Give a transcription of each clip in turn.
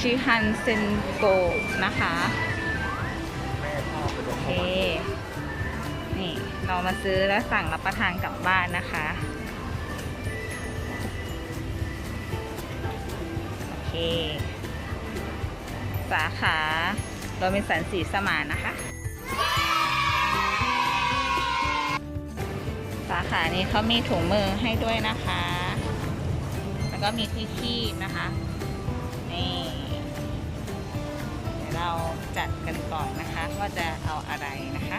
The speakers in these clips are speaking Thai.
ชิฮันเซนโกนะคะโอเคนี่เรามาซื้อแล้วสั่งรับประทานกลับบ้านนะคะโอเคสาขาโรบินสันสีสมานนะคะ สาขานี้เขามีถุงมือให้ด้วยนะคะ แล้วก็มีที่คีบนะคะ นี่ เราจัดกันก่อนนะคะ ว่าจะเอาอะไรนะคะ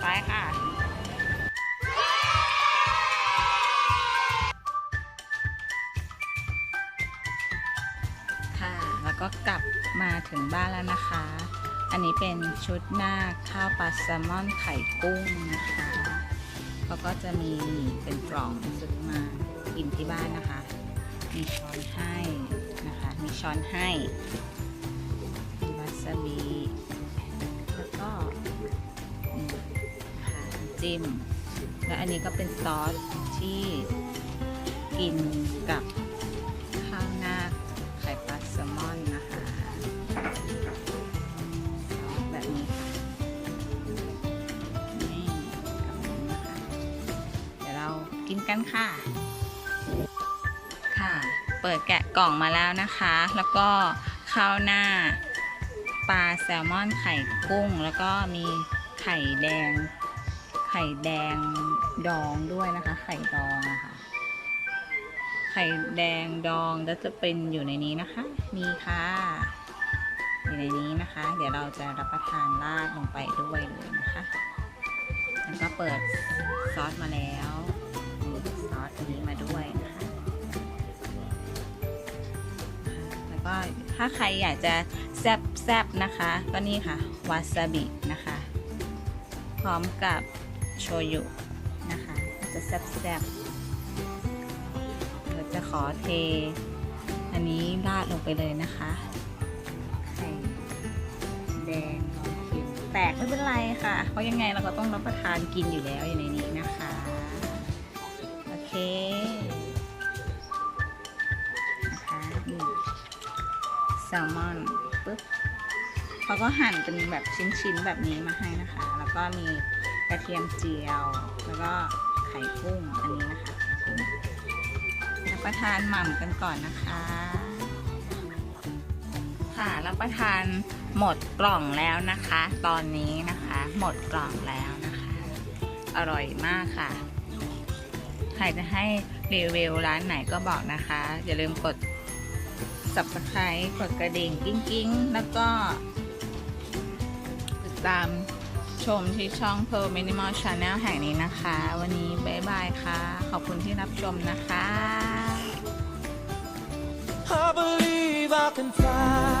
ไปค่ะค่ะแล้วก็กลับมาถึงบ้านแล้วนะคะ อันนี้เป็นชุดหน้าข้าวปลาแซลมอนไข่กุ้งนะคะเขาก็จะมีเป็นกล่องซื้อมากินที่บ้านนะคะ มีช้อนให้นะคะ มีช้อนให้ มีแล้วก็นี่นะคะจิ้ม และอันนี้ก็เป็นซอสที่กินกับข้าวหน้าไข่ปลาแซลมอนนะคะแบบนี้ค่ะนี่กับนี้นะคะเดี๋ยวเรากินกันค่ะ ค่ะ เปิดแกะกล่องมาแล้วนะคะ แล้วก็ข้าวหน้า ปลาแซลมอนไข่กุ้ง แล้วก็มีไข่แดง ไข่แดงดองด้วยนะคะ ไข่ดองนะคะไข่แดงดองแล้วจะเป็นอยู่ในนี้นะคะ มีค่ะ อยู่ในนี้นะคะ เดี๋ยวเราจะรับประทานราดลงไปด้วยเลยนะคะ แล้วก็เปิดซอสมาแล้วซอสนี้มาด้วยนะคะ แล้วก็ถ้าใครอยากจะ แซบแซบๆนะคะ ก็นี่ค่ะวาซาบินะคะ พร้อมกับโชยุนะคะจะแซบๆเราจะขอเท อันนี้ราดลงไปเลยนะคะไข่แดงลองชิมแตกไม่เป็นไรค่ะ เพราะยังไงเราก็ต้องรับประทานกินอยู่แล้วอยู่ในนี้นะคะ โอเคนะคะนี่แซลมอน ปึ๊บเขาก็หั่นเป็นแบบชิ้นๆแบบนี้มาให้นะคะ แล้วก็มีกระเทียมเจียว แล้วก็ไข่กุ้งอันนี้นะคะรับประทานหม่ำกันก่อนนะคะ ค่ะรับประทานหมดกล่องแล้วนะคะ ตอนนี้นะคะ หมดกล่องแล้วนะคะ อร่อยมากค่ะ ใครจะให้รีวิวร้านไหนก็บอกนะคะ อย่าลืมกด s u b สไครต์กดกระดิ่งกิ้งกิ้งแล้วก็ ติดตามชมที่ช่อง Pearl Minimal Channel แห่งนี้นะคะ วันนี้บ๊ายบายค่ะ ขอบคุณที่รับชมนะคะ I believe I can fly.